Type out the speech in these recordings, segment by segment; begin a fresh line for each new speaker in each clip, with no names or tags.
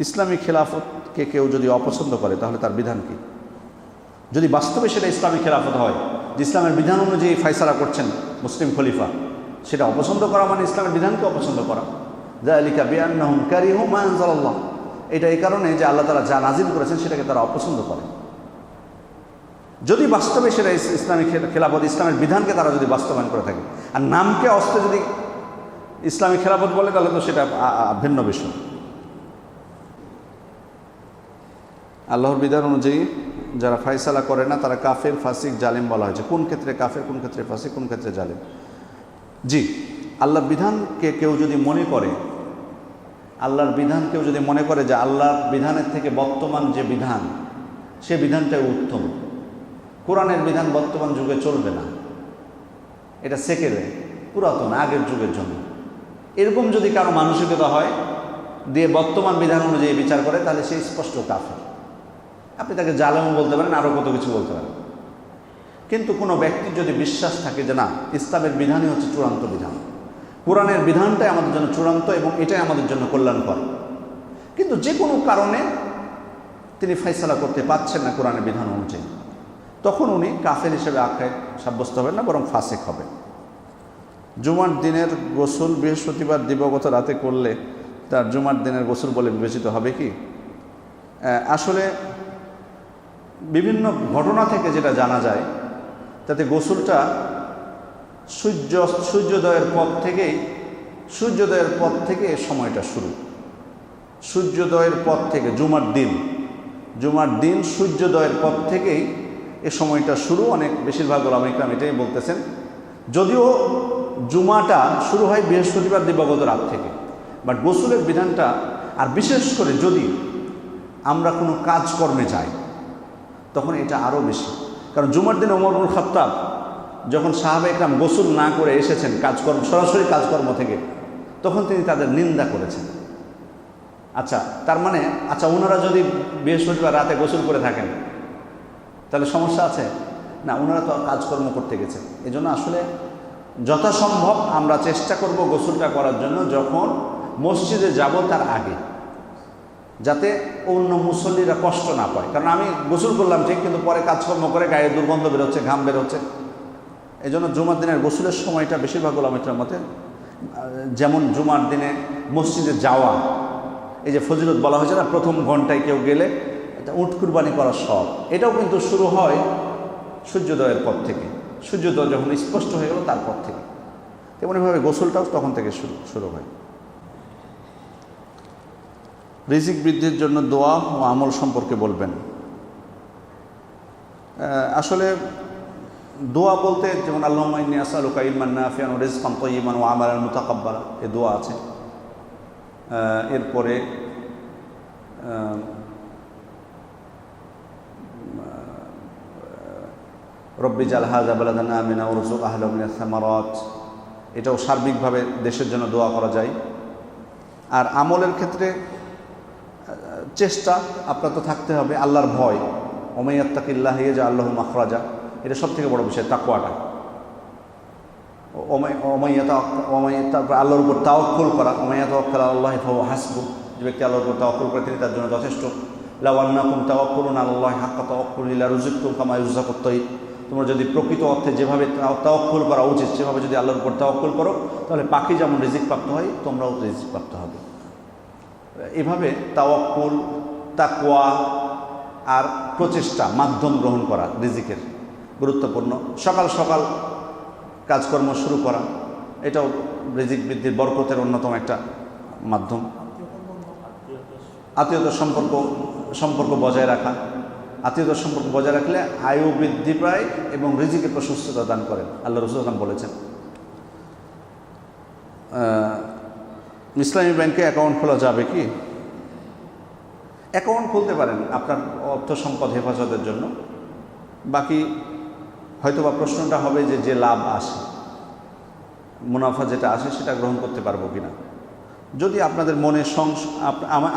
ইসলামী খেলাফতকে কেউ যদি অপছন্দ করে, তাহলে তার বিধান কি? যদি বাস্তবে সেটা ইসলামী খেলাফত হয়, যে ইসলামের বিধান অনুযায়ী ফাইসালা করছেন মুসলিম খলিফা, সেটা অপছন্দ করা মানে ইসলামের বিধানকে অপছন্দ করা। যা আলিকা বিয়ান্নাহুম এটা এই কারণে যে আল্লাহ তারা যা নাজিল করেছেন সেটাকে তারা অপছন্দ করে। যদি বাস্তবে সেটা ইস- ইসলামী খেলাফত, ইসলামের বিধানকে তারা যদি বাস্তবায়ন করে থাকে। আর নামকে অস্তে যদি ইসলামী খেলাফত বলে, তাহলে তো সেটা ভিন্ন বিষয়। আল্লাহর বিধান অনুযায়ী যারা ফাইসালা করে না, তারা কাফের, ফাসিক, জালিম বলা হয়েছে কোন ক্ষেত্রে কাফের, কোন ক্ষেত্রে ফাসিক, কোন ক্ষেত্রে জালিম। জি, আল্লাহর বিধানকে কেউ যদি মনে করে, আল্লাহর বিধান কেউ যদি মনে করে যে আল্লাহর বিধানের থেকে বর্তমান যে বিধান, সে বিধানটাই উত্তম। কোরআনের বিধান বর্তমান যুগে চলবে না। এটা সেকেলে, পুরাতন, আগের যুগের জন্য। এরকম যদি কারও মানসিকতা হয়, দিয়ে বর্তমান বিধান অনুযায়ী বিচার করে, তাহলে সে স্পষ্ট কাফের। আপনি তাকে জালেমও বলতে পারেন আরও কত কিছু বলতে পারেন। কিন্তু কোনো ব্যক্তির যদি বিশ্বাস থাকে যে না, ইসলামের বিধানই হচ্ছে চূড়ান্ত বিধান। কোরআনের বিধানটাই আমাদের জন্য চূড়ান্ত এবং এটাই আমাদের জন্য কল্যাণকর। কিন্তু যে কোনো কারণে তিনি ফয়সালা করতে পারছেন না কোরআনের বিধান অনুযায়ী। তখন উনি কাফের হিসেবে আখ্যায় সাব্যস্ত হবেন না, বরং ফাসেক হবেন। জুমার দিনের গোসল বৃহস্পতিবার দিবগত রাতে করলে তার জুমার দিনের গোসল বলে বিবেচিত হবে কি? আসলে বিভিন্ন ঘটনা থেকে যেটা জানা যায়, তাতে গোসলটা সূর্য, সূর্যোদয়ের পর থেকেই, সূর্যোদয়ের পর থেকে সময়টা শুরু। সূর্যোদয়ের পর থেকে জুমার দিন। জুমার দিন সূর্যোদয়ের পর থেকেই এ সময়টা শুরু, অনেক বেশিরভাগ ওলামিকরাম এটাই বলতেছেন। যদিও জুমাটা শুরু হয় বৃহস্পতিবার দিবাগত রাত থেকে, বাট গোসলের বিধানটা, আর বিশেষ করে যদি আমরা কোনো কাজকর্মে যাই তখন এটা আরও বেশি। কারণ জুমার দিন ওমরুল খত্তাব যখন সাহাবে একরাম গোসল না করে এসেছেন কাজকর্ম, সরাসরি কাজকর্ম থেকে, তখন তিনি তাদের নিন্দা করেছেন। আচ্ছা তার মানে আচ্ছা ওনারা যদি বৃহস্পতিবার রাতে গোসল করে থাকেন, তাহলে সমস্যা আছে? না ওনারা তো কাজকর্ম করতে গেছেন এই জন্য আসলে যথাসম্ভব আমরা চেষ্টা করব গোসলটা করার জন্য যখন মসজিদে যাব তার আগে। যাতে অন্য মুসল্লিরা কষ্ট না পায়। কারণ আমি গোসল করলাম ঠিক, কিন্তু পরে কাজকর্ম করে গায়ে দুর্গন্ধ বেরোচ্ছে, ঘাম বেরোচ্ছে। এই জন্য জুমার দিনের গোসলের সময়টা বেশিরভাগ ওলামিটার মতে, যেমন জুমার দিনে মসজিদে যাওয়া, এই যে ফজিলত বলা হয়েছে না, প্রথম ঘন্টায় কেউ গেলে এটা উট কুরবানি করার শখ। এটাও কিন্তু শুরু হয় সূর্যোদয়ের পর থেকে। সূর্যোদয় যখন স্পষ্ট হয়ে গেল, তারপর থেকে। তেমনিভাবে গোসলটাও তখন থেকে শুরু শুরু হয়। রিজিক বৃদ্ধির জন্য দোয়া ও আমল সম্পর্কে বলবেন। আসলে দোয়া বলতে যেমন আল্লাহ আসালুকা ইলমান নাফিয়ান রিজকান তৈমান ও আমার মুতাকাব্বালা, এ দোয়া আছে। এরপরে রব্বি জাল হাজা বালাদানা আমিনা এটাও সার্বিকভাবে দেশের জন্য দোয়া করা যায়। আর আমলের ক্ষেত্রে চেষ্টা আপনার তো থাকতে হবে, আল্লাহর ভয়। ওমাইয়াত্তাকিল্লাহ যে আল্লাহ মাখরাজা এটা সব থেকে বড় বিষয় তাকুয়াটা ওমাইয়া তারপর আল্লাহর উপর তাওয়াক্কুল করা। ওমাইয়া তাওয়াক্কাল আল্লাহ ফাহু হাসবু যে ব্যক্তি আল্লাহর উপর তাওয়াক্কুল করে, তিনি তার জন্য যথেষ্ট। লাওয়ান্নাকুম তাওয়াক্কুলুন আল্লাহ হাক্কা তাওয়াক্কুল ইল্লা রুজিকতুম কামা ইউজাকুত তাইব তোমরা যদি প্রকৃত অর্থে যেভাবে তাও- তাওয়াক্কুল করা উচিত, সেভাবে যদি আল্লাহর উপর তাওয়াক্কুল করো, তাহলে পাখি যেমন রিজিক প্রাপ্ত হয়, তোমরাও রিজিক প্রাপ্ত হবে। এভাবে তাওয়াক্কুল তাকোয়া আর প্রচেষ্টা, মাধ্যম গ্রহণ করা, রিজিকের গুরুত্বপূর্ণ। সকাল সকাল কাজকর্ম শুরু করা, এটাও রিজিক বৃদ্ধির বরকতের অন্যতম একটা মাধ্যম। আত্মীয়তার সম্পর্ক সম্পর্ক বজায় রাখা। আত্মীয়তার সম্পর্ক বজায় রাখলে আয়ু বৃদ্ধি পায় এবং রিজিকে প্রশস্ততা দান করেন আল্লাহ রসুলাম বলেছেন ইসলামী ব্যাংকে অ্যাকাউন্ট খোলা যাবে কি? অ্যাকাউন্ট খুলতে পারেন আপনার অর্থ সম্পদ হেফাজতের জন্য। বাকি হয়তোবা প্রশ্নটা হবে যে যে লাভ আসে, মুনাফা যেটা আসে সেটা গ্রহণ করতে পারব কিনা। যদি আপনাদের মনে সংস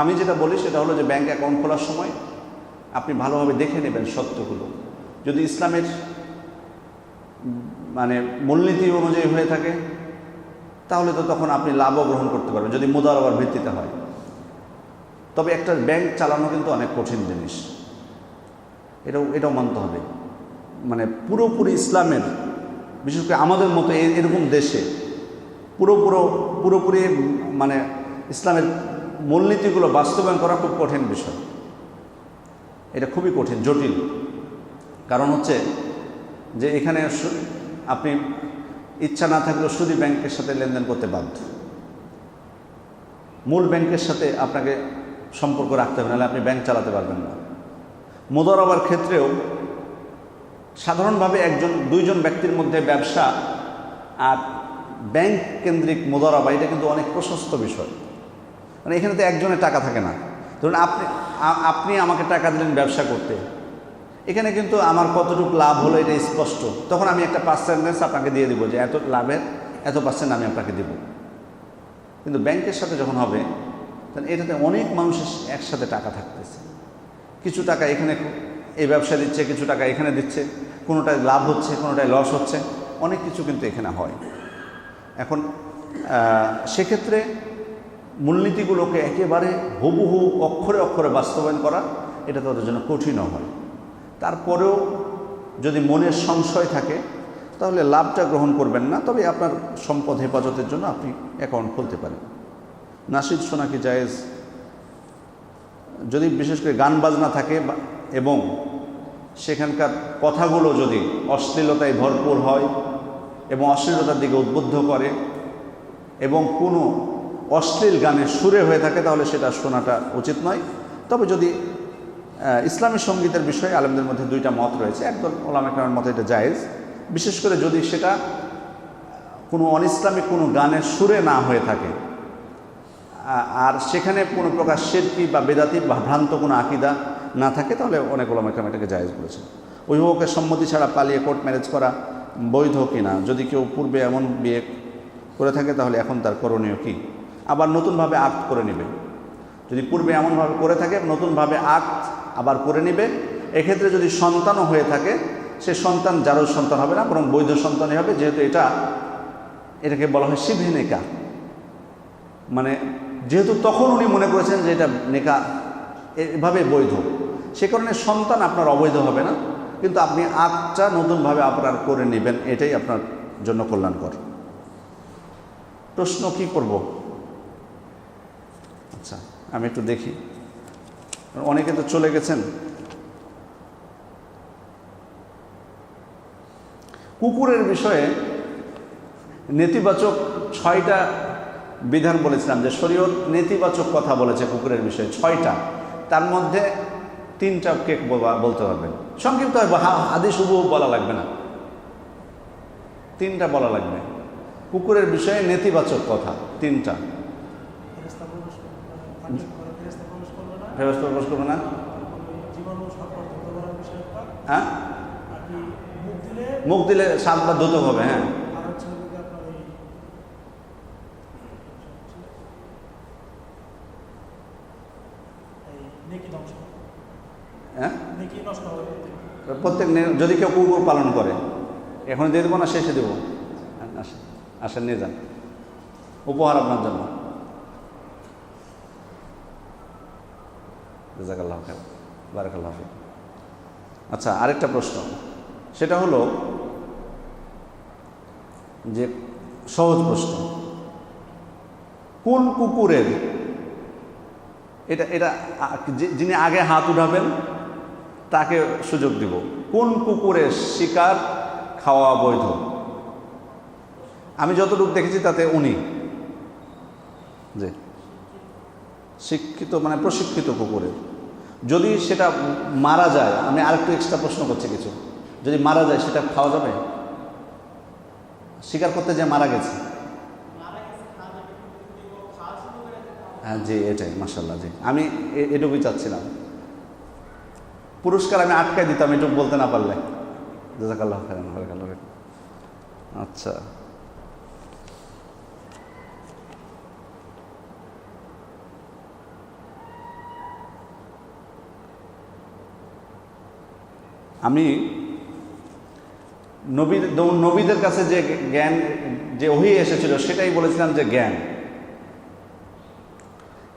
আমি যেটা বলি সেটা হলো যে, ব্যাংক অ্যাকাউন্ট খোলার সময় আপনি ভালোভাবে দেখে নেবেন সত্যগুলো। যদি ইসলামের মানে মূলনীতি অনুযায়ী হয়ে থাকে তাহলে তো তখন আপনি লাভও গ্রহণ করতে পারবেন, যদি মুদারবার ভিত্তিতে হয়। তবে একটা ব্যাংক চালানো কিন্তু অনেক কঠিন জিনিস। এটাও এটাও মানতে হবে। মানে পুরোপুরি ইসলামের, বিশেষ করে আমাদের মতো এরকম দেশে পুরোপুরো, পুরোপুরি মানে ইসলামের মূলনীতিগুলো বাস্তবায়ন করা খুব কঠিন বিষয়। এটা খুবই কঠিন, জটিল। কারণ হচ্ছে যে এখানে আপনি ইচ্ছা না থাকলেও শুধু ব্যাংকের সাথে লেনদেন করতে বাধ্য। মূল ব্যাংকের সাথে আপনাকে সম্পর্ক রাখতে হবে, নাহলে আপনি ব্যাংক চালাতে পারবেন না। মোদরাবার ক্ষেত্রেও সাধারণভাবে একজন, দুইজন ব্যক্তির মধ্যে ব্যবসা আর ব্যাংক কেন্দ্রিক মোদরাবা এটা কিন্তু অনেক প্রশস্ত বিষয়। মানে এখানে তো একজনের টাকা থাকে না। ধরুন আপনি আপনি আমাকে টাকা দিলেন ব্যবসা করতে। এখানে কিন্তু আমার কতটুকু লাভ হলো এটা স্পষ্ট। তখন আমি একটা পার্সেন্টেজ আপনাকে দিয়ে দিব যে এত লাভের, এত পার্সেন্ট আমি আপনাকে দেব। কিন্তু ব্যাংকের সাথে যখন হবে তখন এটাতে অনেক মানুষের একসাথে টাকা থাকতেছে। কিছু টাকা এখানে এই ব্যবসা দিচ্ছে, কিছু টাকা এখানে দিচ্ছে, কোনোটায় লাভ হচ্ছে, কোনোটায় লস হচ্ছে, অনেক কিছু কিন্তু এখানে হয়। এখন সেক্ষেত্রে মূলনীতিগুলোকে একেবারে হুবহু অক্ষরে অক্ষরে বাস্তবায়ন করা, এটা তাদের জন্য কঠিনও হয়। তারপরেও যদি মনের সংশয় থাকে, তাহলে লাভটা গ্রহণ করবেন না, তবে আপনার সম্পদ হেফাজতের জন্য আপনি অ্যাকাউন্ট খুলতে পারেন। নাসিদ শোনা কি জায়েজ? যদি বিশেষ করে গান বাজনা থাকে এবং সেখানকার কথাগুলো যদি অশ্লীলতায় ভরপুর হয় এবং অশ্লীলতার দিকে উদ্বুদ্ধ করে এবং কোনো অশ্লীল গানের সুরে হয়ে থাকে, তাহলে সেটা শোনাটা উচিত নয়। তবে যদি ইসলামী সঙ্গীতের বিষয়ে আলেমদের মধ্যে দুইটা মত রয়েছে। একদল ওলামেকার মতে এটা জায়েজ। বিশেষ করে যদি সেটা কোনো অনিসলামিক কোনো গানের সুরে না হয়ে থাকে আর সেখানে কোনো প্রকার শেরকি বা বেদাতি বা ভ্রান্ত কোনো আকিদা না থাকে, তাহলে অনেক ওলামেকার এটাকে জায়েজ বলেছে অভিভাবকের সম্মতি ছাড়া পালিয়ে কোর্ট ম্যারেজ করা বৈধ কিনা, যদি কেউ পূর্বে এমন বিয়ে করে থাকে, তাহলে এখন তার করণীয় কি? আবার নতুনভাবে আক্ট করে নেবে। যদি পূর্বে এমনভাবে করে থাকে, নতুনভাবে আক্ট আবার করে নেবে। এক্ষেত্রে যদি সন্তানও হয়ে থাকে, সে সন্তান যারও সন্তান হবে না, বরং বৈধ সন্তানই হবে, যেহেতু এটা, এটাকে বলা হয় শিবহিনেকা মানে যেহেতু তখন উনি মনে করেছেন যে এটা নেকা এভাবে বৈধ। সে কারণে সন্তান আপনার অবৈধ হবে না, কিন্তু আপনি আটটা নতুনভাবে আপনার করে নেবেন, এটাই আপনার জন্য কল্যাণকর। প্রশ্ন কি করব? আচ্ছা আমি একটু দেখি। অনেকে তো চলে গেছেন। কুকুরের বিষয়ে নেতিবাচক ছয়টা বিধান বলেছিলাম যে শরীয়ত নেতিবাচক কথা বলেছে কুকুরের বিষয়ে, ছয়টা। তার মধ্যে তিনটা কেক বলতে পারবেন সংক্ষিপ্ত হয় হাদিস হুবহু বলা লাগবে না। তিনটা বলা লাগবে। কুকুরের বিষয়ে নেতিবাচক কথা, তিনটা
ফেরেশতা প্রবেশ করবে, পানি করে ফেরেশতা প্রবেশ করবে না।
ফেরত প্রবেশ করবে না। হ্যাঁ
মুখ দিলে
সাতবার ধুতে হবে হ্যাঁ। হ্যাঁ
প্রত্যেক।
যদি কেউ কুকুর পালন করে এখন দিয়ে দেবো না, শেষে দেবো আসেন আসেন, নিয়ে যান উপহার আপনার জন্য বারাকাল্লাহ ফিক। আচ্ছা আরেকটা প্রশ্ন। সেটা হলো যে সহজ প্রশ্ন। কোন কুকুরের, এটা এটা যিনি আগে হাত উঠাবেন, তাকে সুযোগ দিব। কোন কুকুরের শিকার খাওয়া বৈধ আমি যতটুকু দেখেছি তাতে উনি। যে, শিক্ষিত মানে প্রশিক্ষিত কুকুরের। যদি সেটা মারা যায়, আমি আরেকটু এক্সট্রা প্রশ্ন করছি কিছু। যদি মারা যায়, সেটা খাওয়া যাবে? স্বীকার করতে যে মারা গেছে। হ্যাঁ জি, এটাই মাসাল্লাহ জি। আমি এটুকুই চাচ্ছিলাম। পুরস্কার আমি আটকায় দিতাম, এটুকু বলতে না পারলে। জাজাকাল্লাহ আচ্ছা। আমি নবী নবীদের কাছে যে জ্ঞান, যে ওহি এসেছিল, সেটাই বলেছিলাম যে জ্ঞান।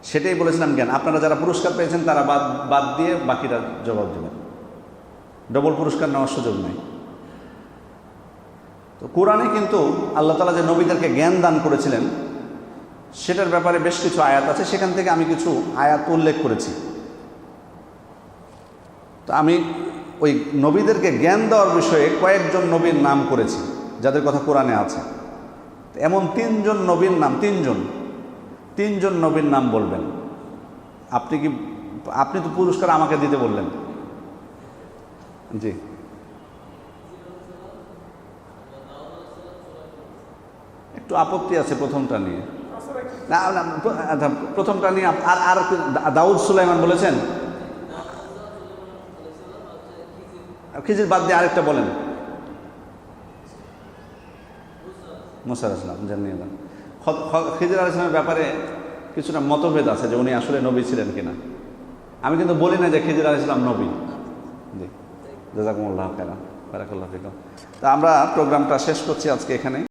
সেটাই বলেছিলাম জ্ঞান। আপনারা যারা পুরস্কার পেয়েছেন, তারা বাদ বাদ দিয়ে বাকিটা জবাব দেবেন। ডবল পুরস্কার নেওয়ার সুযোগ নেই। তো কোরআনে কিন্তু আল্লাহ তালা যে নবীদেরকে জ্ঞান দান করেছিলেন, সেটার ব্যাপারে বেশ কিছু আয়াত আছে। সেখান থেকে আমি কিছু আয়াত উল্লেখ করেছি। তো আমি ওই নবীদেরকে জ্ঞান দেওয়ার বিষয়ে কয়েকজন নবীর নাম করেছি, যাদের কথা কোরআনে আছে। এমন তিনজন নবীর নাম, তিনজন তিনজন নবীর নাম বলবেন। আপনি কি, আপনি তো পুরস্কার আমাকে দিতে বললেন। জি। একটু আপত্তি আছে প্রথমটা নিয়ে। না না প্র- প্রথমটা নিয়ে আর আর, দাউদ সুলাইমান বলেছেন আর খিজির বাদ দিয়ে আরেকটা বলেন। মুসার আসলাম জানিয়ে দেন খিজির আল ইসলামের ব্যাপারে কিছুটা মতভেদ আছে যে উনি আসলে নবী ছিলেন কিনা। আমি কিন্তু বলি না যে খিজির আল ইসলাম নবী। জি। জাজাকুমুল্লাহ কেন বারাকুল্লাহ তা আমরা প্রোগ্রামটা শেষ করছি আজকে এখানে